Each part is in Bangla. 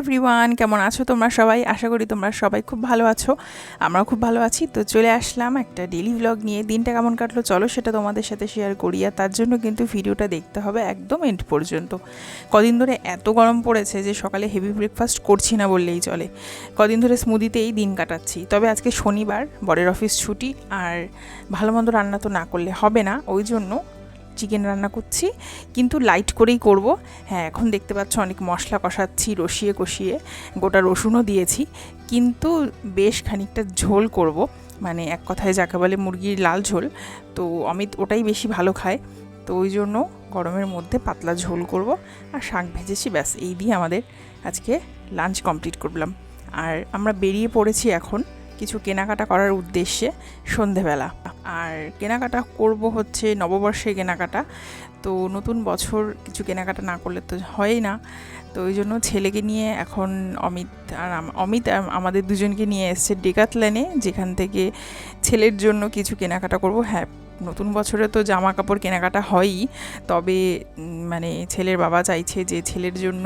এভরিওয়ান কেমন আছো তোমরা সবাই? আশা করি তোমরা সবাই খুব ভালো আছো। আমরাও খুব ভালো আছি। তো চলে আসলাম একটা ডেলি ভ্লগ নিয়ে। দিনটা কেমন কাটলো চলো সেটা তোমাদের সাথে শেয়ার করি। আর তার জন্য কিন্তু ভিডিওটা দেখতে হবে একদম এন্ড পর্যন্ত। কদিন ধরে এত গরম পড়েছে যে সকালে হেভি ব্রেকফাস্ট করছি না বললেই চলে। কদিন ধরে স্মুদিতেই দিন কাটাচ্ছি। তবে আজকে শনিবার, বরের অফিস ছুটি। আর ভালো মন্দ রান্না তো না করলে হবে না। ওই জন্য চিকেন রান্না করছি, কিন্তু লাইট করেই করব। হ্যাঁ এখন দেখতে পাচ্ছ অনেক মশলা কষাচ্ছি, রসিয়ে কষিয়ে, গোটা রসুনও দিয়েছি, কিন্তু বেশ খানিকটা ঝোল করব। মানে এক কথায় যাকে বলে মুরগির লাল ঝোল, তো অমিত ওটাই বেশি ভালো খায়, তো ওই জন্য গরমের মধ্যে পাতলা ঝোল করব, আর শাক ভেজেছি, ব্যাস, এই দিয়ে আমাদের আজকে লাঞ্চ কমপ্লিট করলাম। আর আমরা বেরিয়ে পড়েছি এখন কিছু কেনাকাটা করার উদ্দেশ্যে সন্ধেবেলা। আর কেনাকাটা করব হচ্ছে নববর্ষে কেনাকাটা। তো নতুন বছর কিছু কেনাকাটা না করলে তো হয়ই না। তো ওই জন্য ছেলেকে নিয়ে এখন অমিত আর অমিত আমাদের দুজনকে নিয়ে এসছে ডেকাতলেনে, যেখান থেকে ছেলের জন্য কিছু কেনাকাটা করব। হ্যাঁ নতুন বছরে তো জামা কাপড় কেনাকাটা হয়ই, তবে মানে ছেলের বাবা চাইছে যে ছেলের জন্য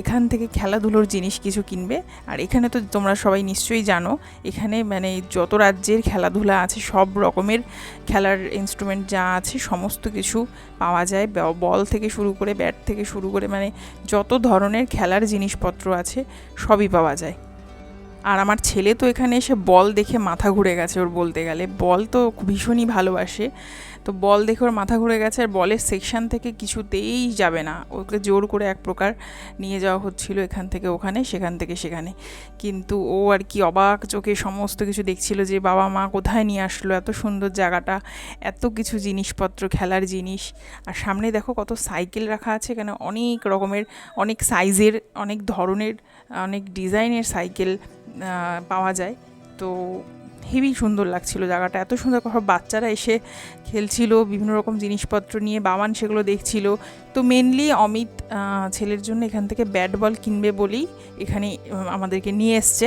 এখান থেকে খেলাধুলোর জিনিস কিছু কিনবে। আর এখানে তো তোমরা সবাই নিশ্চয়ই জানো, এখানে মানে যত রাজ্যের খেলাধুলা আছে, সব রকমের খেলার ইনস্ট্রুমেন্ট যা আছে, সমস্ত কিছু পাওয়া যায়। বল থেকে শুরু করে ব্যাট থেকে শুরু করে মানে যত ধরনের খেলার জিনিসপত্র আছে, সবই পাওয়া যায়। আর আমার ছেলে তো এখানে এসে বল দেখে মাথা ঘুরে গেছে ওর বলতে গেলে। বল তো ভীষণই ভালোবাসে। তো বল দেখে ওর মাথা ঘুরে গেছে আর বলের সেকশন থেকে কিছুতেই যাবে না। ওকে জোর করে এক প্রকার নিয়ে যাওয়া হচ্ছিল এখান থেকে ওখানে, সেখান থেকে সেখানে। কিন্তু ও আর কি অবাক চোখে সমস্ত কিছু দেখছিল যে বাবা মা কোথায় নিয়ে আসলো, এত সুন্দর জায়গাটা, এত কিছু জিনিসপত্র, খেলার জিনিস। আর সামনে দেখো কত সাইকেল রাখা আছে, এখানে অনেক রকমের, অনেক সাইজের অনেক ধরনের, অনেক ডিজাইনের সাইকেল। পাওয়া যায়। তো হেভি সুন্দর লাগছিল জায়গাটা। এত সুন্দর সব বাচ্চারা এসে খেলছিল, বিভিন্ন রকম জিনিসপত্র নিয়ে বাবান সেগুলো দেখছিল। তো মেনলি অমিত ছেলের জন্য এখান থেকে ব্যাট বল কিনবে বলেই এখানে আমাদেরকে নিয়ে এসছে।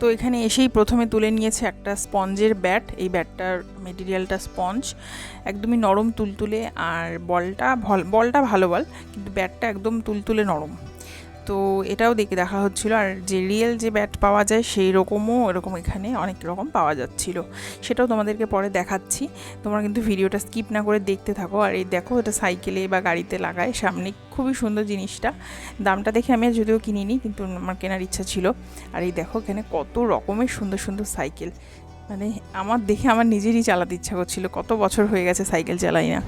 তো এখানে এসেই প্রথমে তুলে নিয়েছে একটা স্পঞ্জের ব্যাট এই ব্যাটটার মেটেরিয়ালটা স্পঞ্জ। একদমই নরম তুলতুলে, আর বলটা বলটা ভালো বল, কিন্তু ব্যাটটা একদম তুলতুলে নরম। তো এটাও দেখে দেখা হচ্ছিল। আর যে রিয়েল যে ব্যাট পাওয়া যায় সেই রকমও এরকম এখানে অনেক রকম পাওয়া যাচ্ছিল। সেটাও তোমাদেরকে পরে দেখাচ্ছি। তোমরা কিন্তু ভিডিওটা স্কিপ না করে দেখতে থাকো। আর এই দেখো এটা সাইকেলে বা গাড়িতে লাগায় সামনে খুবই সুন্দর জিনিসটা। দামটা দেখে আমি যদিও কিনিনি, কিন্তু আমার কেনার ইচ্ছা ছিল। আর এই দেখো এখানে কত রকমের সুন্দর সুন্দর সাইকেল মানে আমার দেখে আমার নিজেরই চালাতে ইচ্ছা করছিল। কত বছর হয়ে গেছে সাইকেল চালাই না।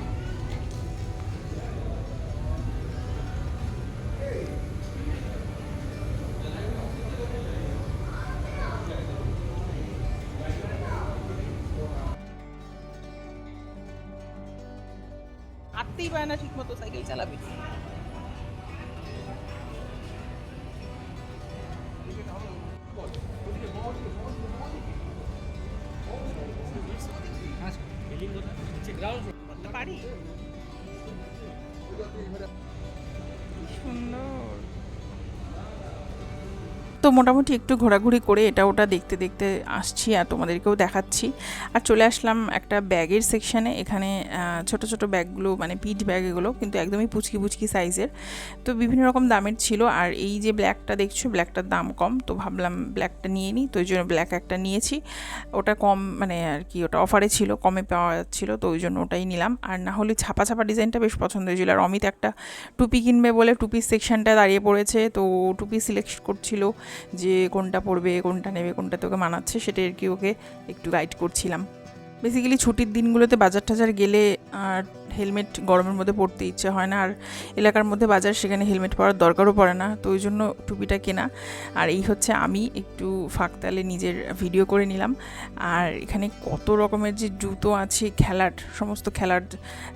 হাঁটতেই পারে না ঠিকমতো সাইকেল চালাবে। সুন্দর। তো মোটামুটি একটু ঘোরাঘুরি করে এটা ওটা দেখতে দেখতে আসছি আর তোমাদেরকেও দেখাচ্ছি। আর চলে আসলাম একটা ব্যাগের সেকশানে এখানে ছোট ছোট ব্যাগগুলো মানে পিঠ ব্যাগ এগুলো, কিন্তু একদমই পুচকি পুচকি সাইজের তো বিভিন্ন রকম দামের ছিল। আর এই যে ব্ল্যাকটা দেখছ ব্ল্যাকটার দাম কম। তো ভাবলাম ব্ল্যাকটা নিয়ে নিই। তো ওই জন্য ব্ল্যাক একটা নিয়েছি। ওটা কম মানে আর কি, ওটা অফারে ছিল, কমে পাওয়া যাচ্ছিল। তো ওই জন্য ওটাই নিলাম। আর না হলে ছাপা ছাপা ডিজাইনটা বেশ পছন্দ হয়েছিল। আর অমিত একটা টুপি কিনবে বলে টুপির সেকশনটা দাঁড়িয়ে পড়েছে। তো টুপি সিলেক্ট করছিল। যে কোনটা পড়বে, কোনটা নেবে, কোনটা তোকে মানাচ্ছে সেটা আর কি ওকে একটু গাইড করছিলাম। বেসিক্যালি ছুটির দিনগুলোতে বাজার টাজার গেলে আর হেলমেট গরমের মধ্যে পরতে ইচ্ছে হয় না, আর এলাকার মধ্যে বাজার সেখানে হেলমেট পরার দরকারও পড়ে না, তো ওই জন্য টুপিটা কেনা। আর এই হচ্ছে আমি একটু ফাঁকতালে নিজের ভিডিও করে নিলাম। আর এখানে কত রকমের যে জুতো আছে, খেলার, সমস্ত খেলার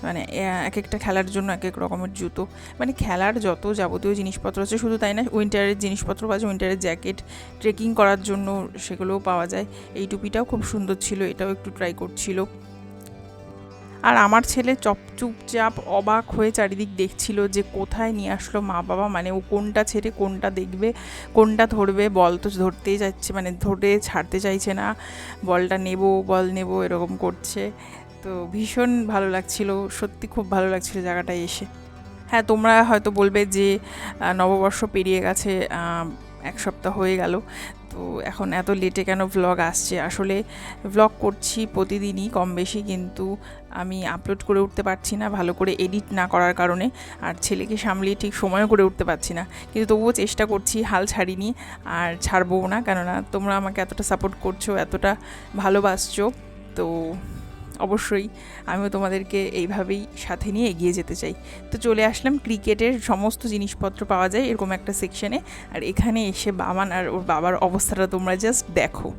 মানে এক একটা খেলার জন্য এক এক রকমের জুতো। মানে খেলার যত যাবতীয় জিনিসপত্র আছে, শুধু তাই না উইন্টারের জিনিসপত্র পাওয়া যায় উইন্টারের জ্যাকেট ট্রেকিং করার জন্য সেগুলোও পাওয়া যায়। এই টুপিটাও খুব সুন্দর ছিল, এটাও একটু ট্রাই করছিল। আর আমার ছেলে চপ চুপচাপ অবাক হয়ে চারিদিক দেখছিল যে কোথায় নিয়ে আসলো মা বাবা মানে ও কোনটা ছেড়ে কোনটা দেখবে, কোনটা ধরবে, বল তো ধরতেই যাচ্ছে মানে ধরে ছাড়তে চাইছে না, বলটা নেব, বল নেব, এরকম করছে। তো ভীষণ ভালো লাগছিল, সত্যি খুব ভালো লাগছিল জায়গাটায় এসে। হ্যাঁ তোমরা হয়তো বলবে যে নববর্ষ পেরিয়ে গেছে এক সপ্তাহ হয়ে গেল। তো এখন এত লেটে কেন ভ্লগ আসছে? আসলে ভ্লগ করছি প্রতিদিনই কম বেশি, কিন্তু আমি আপলোড করে উঠতে পারছি না, ভালো করে এডিট না করার কারণে। আর ছেলেকে সামলিয়ে ঠিক সময় করে উঠতে পারছি না। কিন্তু তবুও চেষ্টা করছি, হাল ছাড়িনি আর ছাড়বও না। কেননা তোমরা আমাকে এতটা সাপোর্ট করছ, এতটা ভালোবাসছো, তো অবশ্যই আমিও তোমাদেরকে এইভাবেই সাথে নিয়ে এগিয়ে যেতে চাই। তো চলে আসলাম ক্রিকেটের সমস্ত জিনিসপত্র পাওয়া যায় এরকম একটা সেকশনে আর এখানে এসে বাবান আর ওর বাবার অবস্থাটা তোমরা জাস্ট দেখো।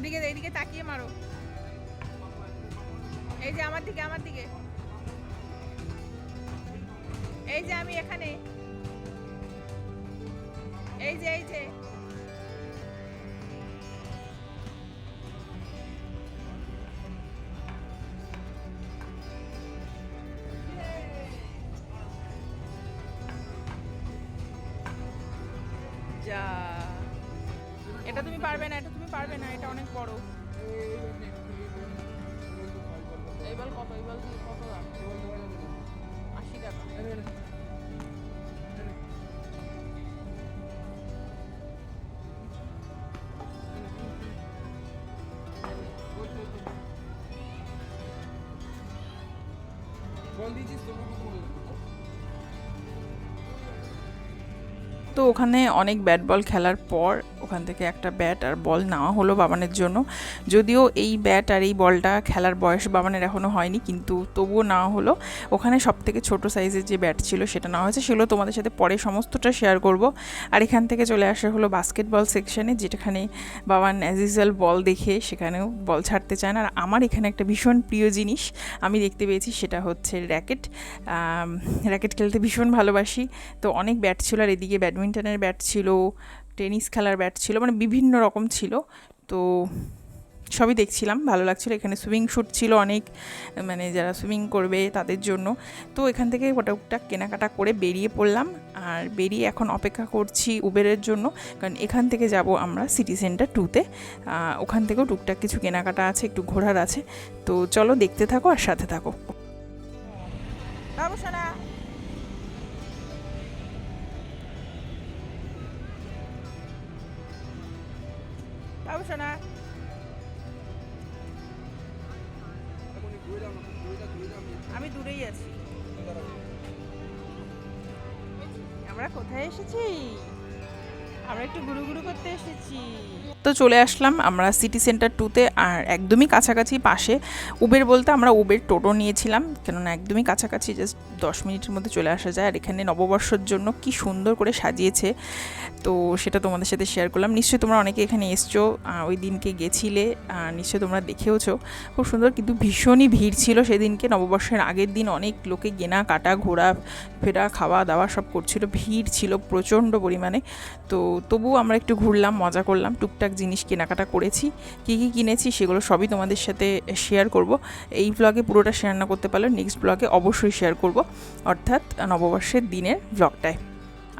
এদিকে এদিকে তাকিয়ে মারো। এই যে আমার দিকে আমার দিকে। এই যে আমি এখানে। এই যে এই যে। যা। এটা তুমি পারবে না পারবে না এটা অনেক বড়। এই বল কত এই বল কত দাম? আশি টাকা। তো ওখানে অনেক ব্যাট বল খেলার পর ওখান থেকে একটা ব্যাট আর বল নেওয়া হলো বাবানের জন্য। যদিও এই ব্যাট আর এই বলটা খেলার বয়স বাবানের এখনও হয়নি, কিন্তু তবুও নেওয়া হলো। ওখানে সব থেকে ছোটো সাইজের যে ব্যাট ছিল সেটা নেওয়া হয়েছে। সেগুলো তোমাদের সাথে পরে সমস্তটা শেয়ার করব। আর এখান থেকে চলে আসা হলো বাস্কেটবল সেকশানে যেটাখানে বাবান অ্যাজ বল দেখে সেখানেও বল ছাড়তে চায় না। আর আমার এখানে একটা ভীষণ প্রিয় জিনিস আমি দেখতে পেয়েছি, সেটা হচ্ছে র্যাকেট র্যাকেট খেলতে ভীষণ ভালোবাসি। তো অনেক ব্যাট ছিল আর এদিকে ব্যাডমিন্টনের ব্যাট ছিল টেনিস খেলার ব্যাট ছিল মানে বিভিন্ন রকম ছিল। তো সবই দেখছিলাম, ভালো লাগছিল। এখানে সুইমিং শ্যুট ছিল অনেক মানে যারা সুইমিং করবে তাদের জন্য। তো এখান থেকে ওটা কেনাকাটা করে বেরিয়ে পড়লাম আর বেরিয়ে এখন অপেক্ষা করছি উবেরের জন্য। কারণ এখান থেকে যাব আমরা সিটি সেন্টার টুতে। ওখান থেকেও টুকটাক কিছু কেনাকাটা আছে, একটু ঘোরার আছে। তো চলো দেখতে থাকো আর সাথে থাকো। না বাবু আমরা কোথায় এসেছি? আমরা একটু গুরু গুরু করতে এসেছি। তো চলে আসলাম আমরা সিটি সেন্টার টুতে আর একদমই কাছাকাছি পাশে। উবের বলতে আমরা উবের টোটো নিয়েছিলাম, কেননা একদমই কাছাকাছি জাস্ট দশ মিনিটের মধ্যে চলে আসা যায়। আর এখানে নববর্ষর জন্য কি সুন্দর করে সাজিয়েছে, তো সেটা তোমাদের সাথে শেয়ার করলাম। নিশ্চয়ই তোমরা অনেকে এখানে এসছো ওই দিনকে গেছিলে নিশ্চয়ই তোমরা দেখেওছো। খুব সুন্দর কিন্তু ভীষণই ভিড় ছিল সেদিনকে, নববর্ষের আগের দিন অনেক লোকে কেনা, কাটা, ঘোরা, ফেরা, খাওয়া, দাওয়া সব করছিল। ভিড় ছিল প্রচণ্ড পরিমাণে, তো তবুও আমরা একটু ঘুরলাম, মজা করলাম, টুকটাক জিনিস কেনাকাটা করেছি, কী কী কিনেছি সেগুলো সবই তোমাদের সাথে শেয়ার করব। এই ব্লগে পুরোটা শেয়ার না করতে পারলে নেক্সট ব্লগে অবশ্যই শেয়ার করব, অর্থাৎ নববর্ষের দিনের ব্লগটায়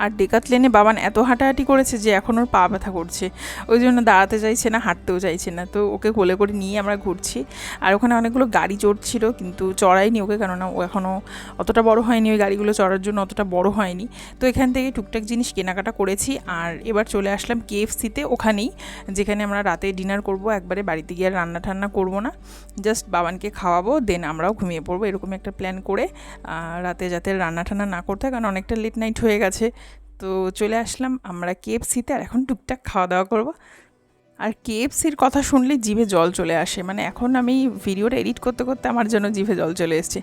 আর ডেকাত লেনে বাবান এত হাঁটাহাঁটি করেছে যে এখন ওর পা ব্যথা করছে। ওই জন্য দাঁড়াতে চাইছে না, হাঁটতেও চাইছে না। তো ওকে কোলে করে নিয়ে আমরা ঘুরছি। আর ওখানে অনেকগুলো গাড়ি চড়ছিল, কিন্তু চড়াইনি ওকে কেননা ও এখনও অতটা বড় হয়নি। ওই গাড়িগুলো চড়ার জন্য অতটা বড় হয়নি। তো এখান থেকে টুকটাক জিনিস কেনাকাটা করেছি। আর এবার চলে আসলাম কেএফসিতে ওখানেই, যেখানে আমরা রাতে ডিনার করব। একবারে বাড়িতে গিয়ে রান্না ঠান্না করব না। জাস্ট বাবানকে খাওয়াবো দেন আমরাও ঘুমিয়ে পড়ব এরকম একটা প্ল্যান করে রাতে যাতে রান্না ঠান্না না করতে হয়, কারণ অনেকটা লেট নাইট হয়ে গেছে। তো চলে আসলাম আমরা কেএফসিতে আর এখন টুকটাক খাওয়া দাওয়া করব। আর কেএফসির কথা শুনলে জিভে জল চলে আসে। মানে এখন আমি ভিডিওটা এডিট করতে করতে আমার জন্য জিভে জল চলে এসছে।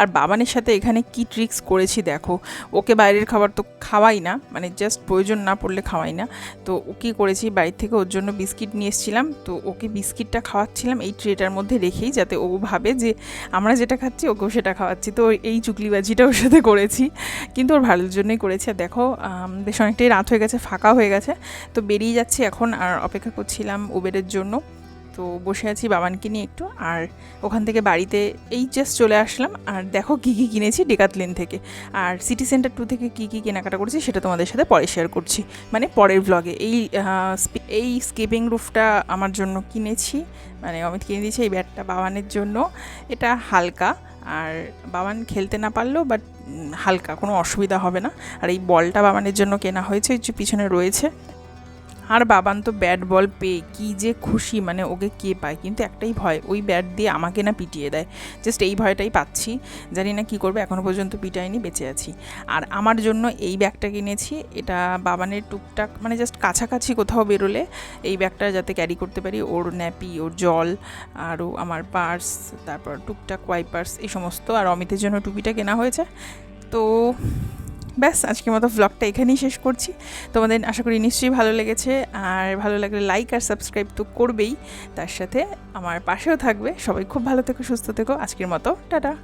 আর বাবানের সাথে এখানে কি ট্রিক্স করেছি দেখো। ওকে বাইরের খাবার তো খাওয়াই না মানে জাস্ট প্রয়োজন না পড়লে খাওয়াই না। তো ও কী করেছি বাড়ির থেকে ওর জন্য বিস্কিট নিয়ে এসেছিলাম। তো ওকে বিস্কিটটা খাওয়াচ্ছিলাম এই ট্রেটার মধ্যে রেখেই যাতে ও ভাবে যে আমরা যেটা খাচ্ছি, ওকেও সেটা খাওয়াচ্ছি। তো এই চুকলিবাজিটা ওর সাথে করেছি। কিন্তু ওর ভালোর জন্যই করেছি। আর দেখো বেশ অনেকটাই রাত হয়ে গেছে, ফাঁকা হয়ে গেছে। তো বেরিয়ে যাচ্ছি এখন আর অপেক্ষা করছিলাম উবেরের জন্য। তো বসে আছি বাবানকে নিয়ে একটু। আর ওখান থেকে বাড়িতে এই জাস্ট চলে আসলাম। আর দেখো কী কী কিনেছি ডেকাতলেন থেকে। আর সিটি সেন্টার টু থেকে কী কী কেনাকাটা করেছি সেটা তোমাদের সাথে পরে শেয়ার করছি। মানে পরের ব্লগে এই এই স্কিপিং রুফটা আমার জন্য কিনেছি। মানে অমিত কিনে দিয়েছে এই ব্যাটটা বাবানের জন্য। এটা হালকা। আর বাবান খেলতে না পারলেও বাট হালকা। কোনো অসুবিধা হবে না। আর এই বলটা বাবানের জন্য কেনা হয়েছে। পিছনে রয়েছে। আর বাবান তো ব্যাট বল পেয়ে কী যে খুশি মানে ওকে কে পায়? কিন্তু একটাই ভয়, ওই ব্যাট দিয়ে আমাকে না পিটিয়ে দেয়। জাস্ট এই ভয়টাই পাচ্ছি। জানি না কী করবে এখনও পর্যন্ত পিটাইনি, বেঁচে আছি। আর আমার জন্য এই ব্যাগটা কিনেছি, এটা বাবানের টুকটাক মানে জাস্ট কাছাকাছি কোথাও বেরোলে এই ব্যাগটা যাতে ক্যারি করতে পারি, ওর ন্যাপি ওর জল, আরও আমার পার্স তারপর টুকটাক ওয়াইপার্স এই সমস্ত। আর অমিতের জন্য টুপিটা কেনা হয়েছে। তো ব্যাস, আজকের মতো ভ্লগটা এখানেই শেষ করছি। তোমাদের আশা করি নিশ্চয়ই ভালো লেগেছে, আর ভালো লাগলে লাইক আর সাবস্ক্রাইব তো করবেই। তার সাথে আমার পাশেও থাকবে। সবাই খুব ভালো থেকো, সুস্থ থেকো। আজকের মতো, টাটা।